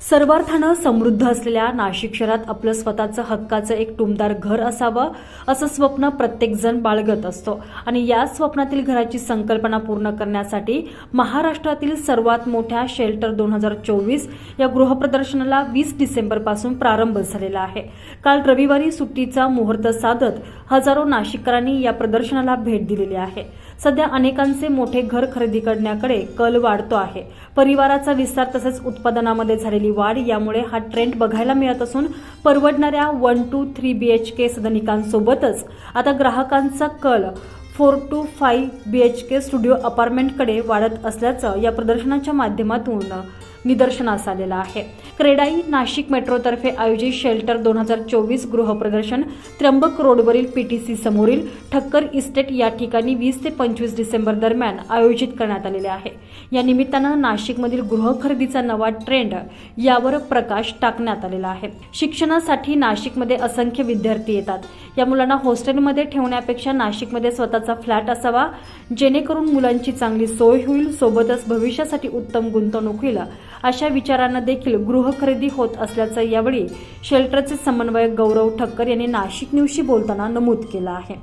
सर्वार्थानं समृद्ध असलेल्या नाशिक शहरात आपलं स्वतःचं हक्काचं एक टुमदार घर असावं असं स्वप्न प्रत्येकजण बाळगत असतो. आणि या स्वप्नातील घराची संकल्पना पूर्ण करण्यासाठी महाराष्ट्रातील सर्वात मोठ्या शेल्टर दोन हजार चोवीस या गृहप्रदर्शनाला वीस डिसेंबरपासून प्रारंभ झालेला आहे. काल रविवारी सुट्टीचा मुहूर्त साधत हजारो नाशिककरांनी या प्रदर्शनाला भेट दिलेली आहे. सध्या अनेकांचे मोठे घर खरेदी करण्याकडे कल वाढतो आहे. परिवाराचा विस्तार तसेच उत्पादनामध्ये झालेली वाढ यामुळे हा ट्रेंड बघायला मिळत असून परवडणाऱ्या one two three B H K सदनिकांसोबतच आता ग्राहकांचा कल four two five B H K studio अपार्टमेंटकडे वाढत असल्याचं या प्रदर्शनाच्या माध्यमातून निदर्शनास आलेलं आहे. क्रेडाई नाशिक मेट्रोतर्फे आयोजित शेल्टर दोन हजार चोवीस गृहप्रदर्शन त्र्यंबक रोडवरील पीटीसी समोरील ठक्कर इस्टेट या ठिकाणी वीस ते पंचवीस डिसेंबर दरम्यान आयोजित करण्यात आलेले आहे. या निमित्तानं नाशिकमधील गृह खरेदीचा नवा ट्रेंड यावर प्रकाश टाकण्यात आलेला आहे. शिक्षणासाठी नाशिकमध्ये असंख्य विद्यार्थी येतात. या मुलांना हॉस्टेलमध्ये ठेवण्यापेक्षा नाशिकमध्ये स्वतःचा फ्लॅट असावा जेणेकरून मुलांची चांगली सोय होईल सोबतच भविष्यासाठी उत्तम गुंतवणूक होईल अशा विचारांना देखील गृह खरेदी होत असल्याचं यावेळी शेल्टरचे समन्वयक गौरव ठक्कर यांनी नाशिक न्यूजशी बोलताना नमूद केलं आहे.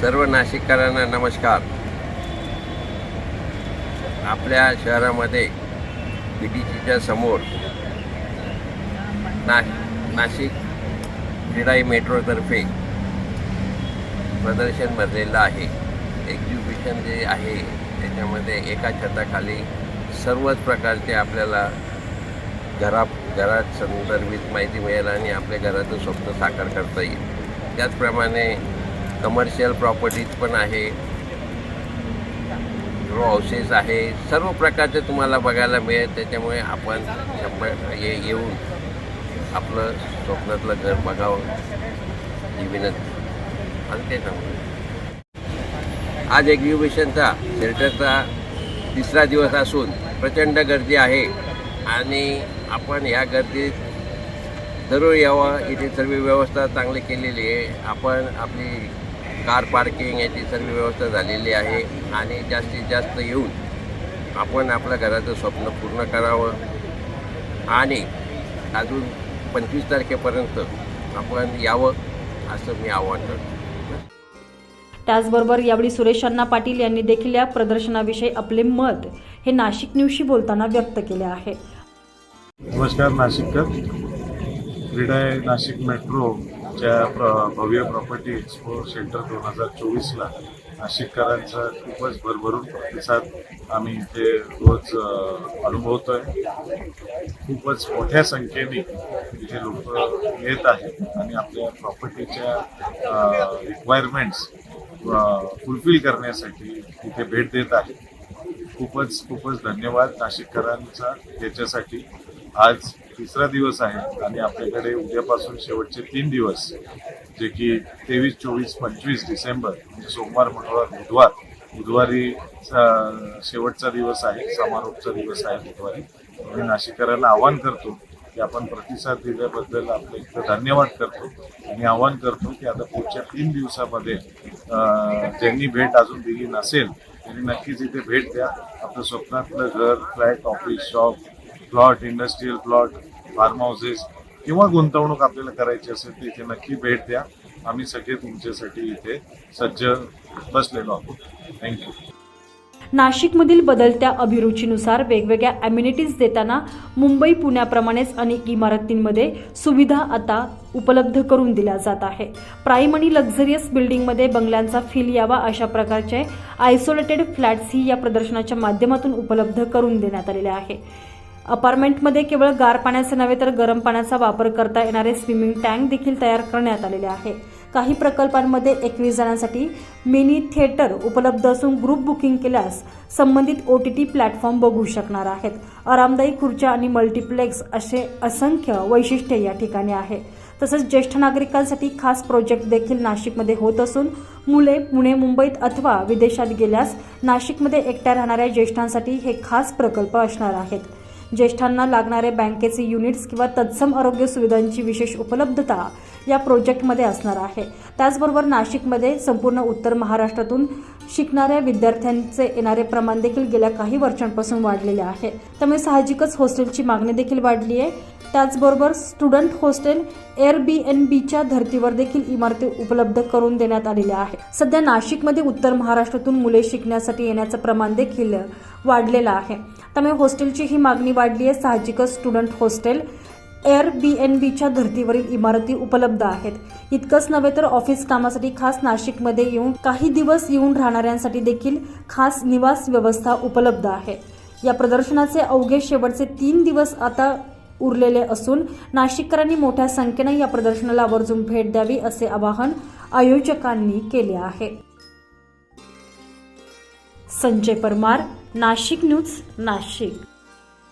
सर्व नाशिककरांना नमस्कार. आपल्या शहरामध्ये बी टी सीच्या समोर नाश नाशिक क्रीडाई मेट्रोतर्फे प्रदर्शन भरलेलं आहे. एक्झिबिशन जे आहे त्याच्यामध्ये एका छताखाली सर्वच प्रकारचे आपल्याला घरा घरात संदर्भित माहिती मिळेल आणि आपल्या घराचं स्वप्न साकार करता येईल. त्याचप्रमाणे कमर्शियल प्रॉपर्टीज पण आहे. रो हाऊसेस आहे. सर्व प्रकारचे तुम्हाला बघायला मिळेल. त्याच्यामुळे आपण शंभर येऊन आपलं स्वप्नातलं घर बघावं. ही विनंती. आणि ते सांगू. आज एक्झिबिशनचा शेल्टरचा तिसरा दिवस असून प्रचंड गर्दी आहे. आणि आपण ह्या गर्दीत जरूर यावं. इथे सर्व व्यवस्था चांगली केलेली आहे. आपण आपली कार पार्किंग याची सर्व व्यवस्था झालेली आहे आणि जास्तीत जास्त येऊन आपण आपल्या घराचं स्वप्न पूर्ण करावं. आणि अजून पंचवीस तारखेपर्यंत आपण यावं असं मी आवाहन करतो. त्याचबरोबर यावेळी सुरेश अण्णा पाटील यांनी देखील या प्रदर्शनाविषयी आपले मत हे नाशिक न्यूजशी बोलताना व्यक्त केले आहे. नमस्कार नाशिककर. क्रीडा नाशिक मेट्रोच्या प्र भव्य प्रॉपर्टी एक्सपो सेंटर दोन हजार चोवीसला नाशिककरांचा खूपच भरभरून प्रतिसाद आम्ही इथे रोज अनुभवतो आहे खूपच मोठ्या संख्येने इथे लोक येत आहेत आणि आपल्या प्रॉपर्टीच्या रिक्वायरमेंट्स फुलफिल करण्यासाठी इथे भेट देत आहेत. खूपच खूपच धन्यवाद नाशिककरांचा. याच्यासाठी आज तिसरा दिवस आहे आणि आपल्याकडे उद्यापासून शेवटचे तीन दिवस जे की तेवीस चोवीस पंचवीस डिसेंबर म्हणजे सोमवार मंगळवार बुधवार. बुधवारी शेवटचा दिवस आहे समारोपचा दिवस आहे बुधवारी. मी नाशिककरांना आवाहन करतो की आपण प्रतिसाद दिल्याबद्दल आपलं इथं धन्यवाद करतो आणि आवाहन करतो की आता पुढच्या तीन दिवसामध्ये ज्यांनी भेट अजून दिली नसेल त्यांनी नक्कीच इथे भेट द्या. आपलं स्वप्नातलं घर flat office shop plot industrial plot farm houses किंवा गुंतवणूक आपल्याला करायची असेल तर इथे नक्की भेट द्या. आम्ही सगळे तुमच्यासाठी इथे सज्ज बसलेलो आहोत. थँक्यू नाशिकमधील बदलत्या अभिरुचीनुसार वेगवेगळ्या अम्युनिटीज देताना मुंबई पुण्याप्रमाणेच अनेक इमारतींमध्ये सुविधा आता उपलब्ध करून दिल्या जात आहे प्राईम आणि लक्झरियस बिल्डिंगमध्ये बंगल्यांचा फील यावा अशा प्रकारचे आयसोलेटेड फ्लॅट्सही या प्रदर्शनाच्या माध्यमातून उपलब्ध करून देण्यात आलेले आहे. अपार्टमेंटमध्ये केवळ गार पाण्याचे नव्हे तर गरम पाण्याचा वापर करता येणारे स्विमिंग टँक देखील तयार करण्यात आलेले आहे. काही प्रकल्पांमध्ये एकवीस जणांसाठी मिनी थिएटर उपलब्ध असून ग्रुप बुकिंग केल्यास संबंधित ओ टी टी प्लॅटफॉर्म बघू शकणार आहेत. आरामदायी खुर्च्या आणि मल्टिप्लेक्स असे असंख्य वैशिष्ट्ये या ठिकाणी आहे. तसंच ज्येष्ठ नागरिकांसाठी खास प्रोजेक्ट देखील नाशिकमध्ये होत असून मुले पुणे मुंबईत अथवा विदेशात गेल्यास नाशिकमध्ये एकट्या राहणाऱ्या ज्येष्ठांसाठी हे खास प्रकल्प असणार आहेत. ज्येष्ठांना लागणारे बँकेचे युनिट्स किंवा तत्सम आरोग्य सुविधांची विशेष उपलब्धता या प्रोजेक्टमध्ये असणार आहे. त्याचबरोबर नाशिकमध्ये संपूर्ण उत्तर महाराष्ट्रातून शिकणाऱ्या विद्यार्थ्यांचे येणारे प्रमाण देखील गेल्या काही वर्षांपासून वाढलेले आहे. त्यामुळे साहजिकच हॉस्टेलची मागणी देखील वाढली आहे. त्याचबरोबर student hostel air B N बीच्या धर्तीवर देखील इमारती उपलब्ध करून देण्यात आलेल्या आहेत. सध्या नाशिकमध्ये उत्तर महाराष्ट्रातून मुले शिकण्यासाठी येण्याचं प्रमाण देखील वाढलेलं आहे. त्यामुळे हॉस्टेलची ही मागणी वाढली आहे साहजिकच student hostel air B N बीच्या धर्तीवरील इमारती उपलब्ध आहेत. इतकंच नव्हे तर ऑफिस कामासाठी खास नाशिकमध्ये येऊन काही दिवस येऊन राहणाऱ्यांसाठी देखील खास निवास व्यवस्था उपलब्ध आहे. या प्रदर्शनाचे अवघे शेवटचे तीन दिवस आता उरलेले असून नाशिककरांनी मोठ्या संख्येनं या प्रदर्शनाला आवर्जून भेट द्यावी असे आवाहन आयोजकांनी केले आहे. संजय परमार नाशिक न्यूज नाशिक.